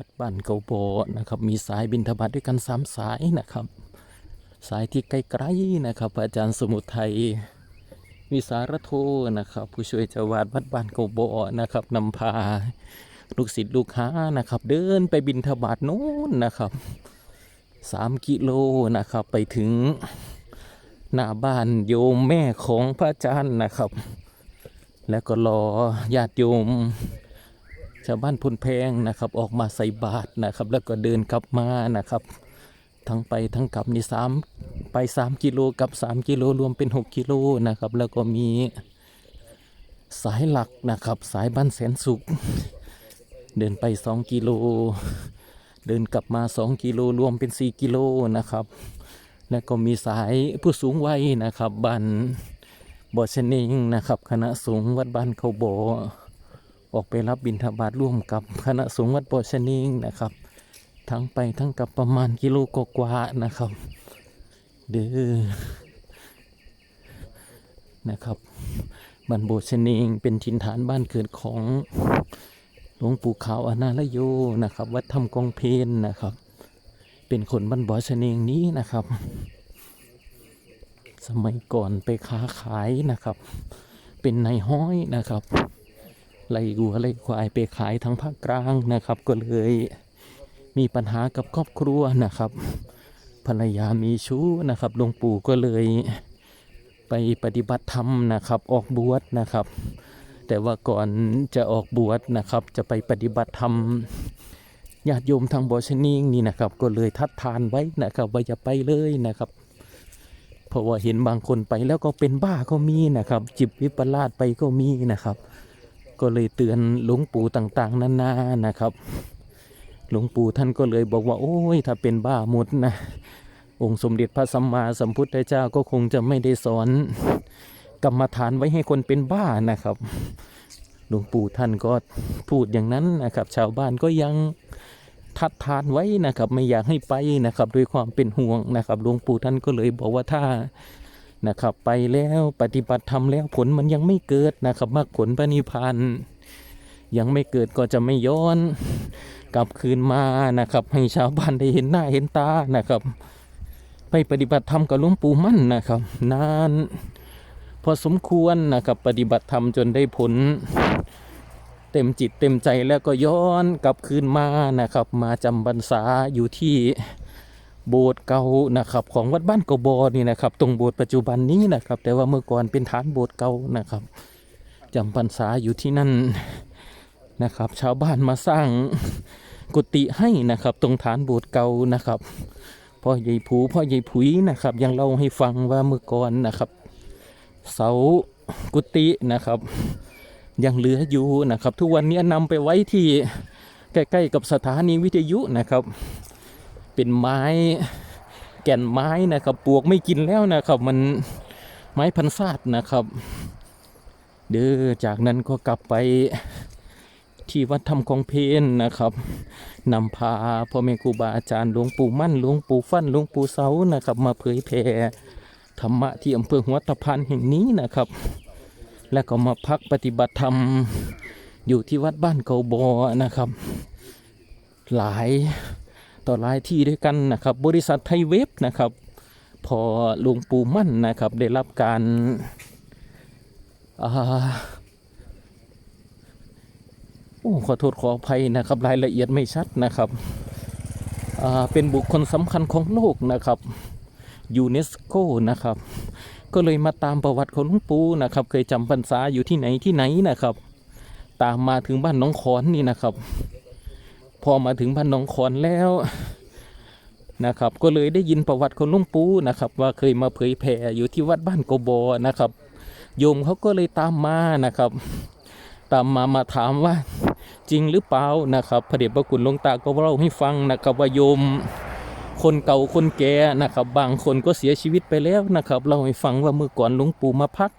วัดบ้านเกาโบนะครับ มีสายบินทบาทด้วยกันสามสายนะครับ สายที่ไกลๆนะครับอาจารย์สมุทัยวิสารโทนะครับ ผู้ช่วยเจ้าวาดวัดบ้านเกาโบนะครับนำพาลูกศิษย์ลูกหานะครับ เดินไปบินทบาทโน้นนะครับสามกิโลนะครับไปถึงหน้าบ้านโยมแม่ของพระอาจารย์นะครับ แล้วก็รอญาติโยม ชาวบ้านพุนแพงนะครับออกมาใส่บาตรนะครับ แล้วก็เดินกลับมานะครับ ทั้งไปทั้งกลับนี่สามไปสามกิโลกับสามกิโลรวมเป็นหกกิโลนะครับ แล้วก็มีสายหลักนะครับ สายบ้านแสนสุข เดินไปสองกิโล เดินกลับมาสองกิโลรวมเป็นสี่กิโลนะครับ แล้วก็มีสายผู้สูงวัยนะครับบ้านบ่อชนิงนะครับ คณะสงฆ์วัดบ้านเขาบ่อ ออกไปรับบิณฑบาตร่วมกับคณะสงฆ์วัดโปชนิงนะครับ ทั้งไปทั้งกลับประมาณกิโลกว่านะครับ เด้อนะครับบ้านโบชนิงเป็นถิ่นฐานบ้านเกิดของหลวงปู่ขาวอนาลโยนะครับ วัดธรรมกองเพนนะครับ เป็นคนบ้านบ่อชนิงนี้นะครับ สมัยก่อนไปค้าขายนะครับ เป็นนายห้อยนะครับ ไล่วัวไล่ควายไปขายทั้งภาคกลางนะครับ ก็เลยมีปัญหากับครอบครัวนะครับ ภรรยามีชู้นะครับหลวงปู่ก็เลยไปปฏิบัติธรรมนะครับออกบวชนะครับ แต่ว่าก่อนจะออกบวชนะครับ จะไปปฏิบัติธรรมญาติโยมทางบอชนิงนี่นะครับ ก็เลยทัดทานไว้นะครับว่าอย่าไปเลยนะครับเพราะว่าเห็นบางคนไปแล้วก็เป็นบ้าก็มีนะครับ จิบวิปลาสไปก็มีนะครับ ก็เลยเตือนหลวงปู่ต่างๆนานานะครับ หลวงปู่ท่านก็เลยบอกว่าโอ้ยถ้าเป็นบ้าหมดนะองค์สมเด็จพระสัมมาสัมพุทธเจ้าก็คงจะไม่ได้สอนกรรมฐานไว้ให้คนเป็นบ้านะครับ หลวงปู่ท่านก็พูดอย่างนั้นนะครับ ชาวบ้านก็ยังทัดทานไว้นะครับ ไม่อยากให้ไปนะครับ ด้วยความเป็นห่วงนะครับ หลวงปู่ท่านก็เลยบอกว่าถ้า นะครับ ไปแล้วปฏิบัติธรรมแล้วผลมันยังไม่เกิดนะครับมรรคผลปณิพานธ์ยังไม่เกิดก็จะไม่ย้อน กลับคืนมานะครับ ให้ชาวบ้านได้เห็นหน้าเห็นตานะครับ ไปปฏิบัติธรรมกับหลวงปู่มั่นนะครับ นาน พอสมควรนะครับ ปฏิบัติธรรมจนได้ผล เต็มจิตเต็มใจแล้วก็ย้อนกลับคืนมานะครับ มาจำบรรษาอยู่ที่ โบสถ์เก่านะครับของวัดบ้านกบอนี่นะครับ ตรงโบสถ์ปัจจุบันนี้นะครับ แต่ว่าเมื่อก่อนเป็นฐานโบสถ์เก่านะครับจำพรรษาอยู่ที่นั่นนะครับ ชาวบ้านมาสร้างกุฏิให้นะครับ ตรงฐานโบสถ์เก่านะครับพ่อใหญ่ผูพ่อใหญ่ผุยนะครับ ยังเล่าให้ฟังว่าเมื่อก่อนนะครับ เสากุฏินะครับ ยังเหลืออยู่นะครับ ทุกวันนี้นำไปไว้ที่ใกล้ๆกับสถานีวิทยุนะครับ เป็นไม้แก่นไม้นะครับปลวกไม่กินแล้วนะครับมันไม้พันซาดนะครับ เด้อจากนั้นก็กลับไปที่วัดธรรมของเพนนะครับนำพาพ่อแม่ครูบาอาจารย์หลวงปู่มั่นหลวงปู่ฟั่นหลวงปู่เสานะครับ มาเผยแผ่ธรรมะที่อำเภอหัวตะพานแห่งนี้นะครับ แล้วก็มาพักปฏิบัติธรรมอยู่ที่วัดบ้านเกาบอนะครับ หลาย ต่อหลายที่ด้วยกันนะครับ บริษัทไทยเว็บนะครับ พอหลวงปู่มั่นนะครับ ได้รับการอ่าโอ้ขอโทษขออภัยนะครับ รายละเอียดไม่ชัดนะครับอ่าเป็นบุคคลสำคัญของโลกนะครับยูเนสโกนะครับ ก็เลยมาตามประวัติของหลวงปู่นะครับ เคยจำพรรษาอยู่ที่ไหนที่ไหนนะครับ ตามมาถึงบ้านน้องขอนนี่นะครับ อมาถึงบ้านหนองขอนแล้วนะครับ ก็เลยได้ยินประวัติของลุงปูนะครับ ว่าเคยมาเผยแผ่อยู่ที่วัดบ้านโกบอนะครับ โยมเขาก็เลยตามมานะครับ ตามมามาถามว่าจริงหรือเปล่านะครับพระเดชพระคุณหลวงตาก็เล่าให้ฟังนะครับว่าโยมคนเก่าคนแก่นะครับ บางคนก็เสียชีวิตไปแล้วนะครับเล่าให้ฟังว่าเมื่อก่อนหลวงปู่มาพัก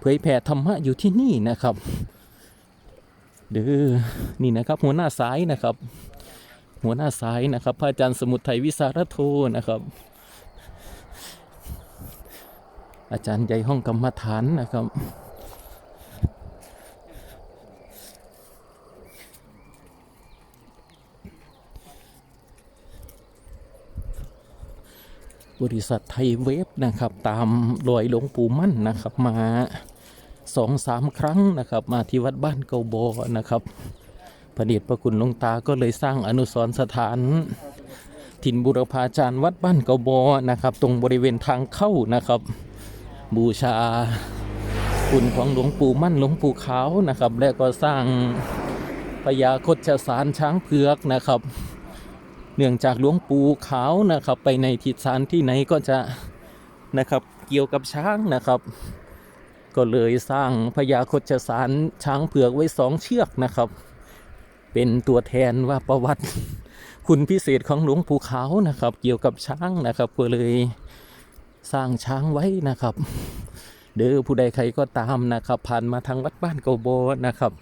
เผยแผ่ธรรมะอยู่ที่นี่นะครับ ด้อนี่นะครับ หัวหน้าซ้ายนะครับ หัวหน้าซ้ายนะครับพระอาจารย์สมุทรไทยวิสารโทนะครับ อาจารย์ใหญ่ห้องกรรมฐานนะครับบริษัทไทยเวฟนะครับ ตามรอยหลวงปู่มั่นนะครับมา สองสามครั้งนะครับ มาที่วัดบ้านเกาบอนะครับพระเดชพระคุณหลวงตาก็เลยสร้างอนุสรสถาน ถิ่นบุรพาจารย์วัดบ้านเกาบอนะครับ ตรงบริเวณทางเข้านะครับ บูชาคุณของหลวงปู่มั่นหลวงปู่ขาวนะครับ และก็สร้างพญาคดชสารช้างเผือกนะครับ เนื่องจากหลวงปู่ขาวนะครับ ไปในทิศสารที่ไหนก็จะนะครับเกี่ยวกับช้างนะครับ ก็เลยสร้างพญาคชสารช้างเผือกไว้สองเชือกนะครับ เป็นตัวแทนว่าประวัติ คุณพิเศษของหลวงปู่ขาวนะครับ เกี่ยวกับช้างนะครับ ก็เลยสร้างช้างไว้นะครับ เด้อผู้ใดใครก็ตามนะครับ ผ่านมาทางวัดบ้านเกาโบนะครับ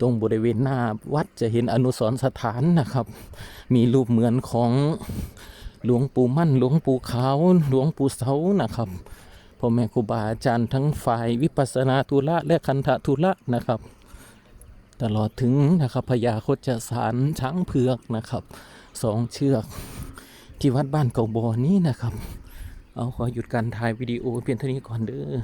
ตรงบริเวณหน้าวัดจะเห็นอนุสรณ์สถานนะครับ มีรูปเหมือนของหลวงปู่มั่น หลวงปู่ขาว หลวงปู่เสานะครับ พ่อแม่ครูบาอาจารย์ทั้งฝ่ายวิปัสนาธุระและคันธทุระนะครับ ตลอดถึงนะครับพญาโคจสารช้างเผือกนะครับสองเชือกที่วัดบ้านเก่าบอนี้นะครับ เอาขอหยุดการถ่ายวิดีโอเพียงเท่านี้ก่อนเด้อ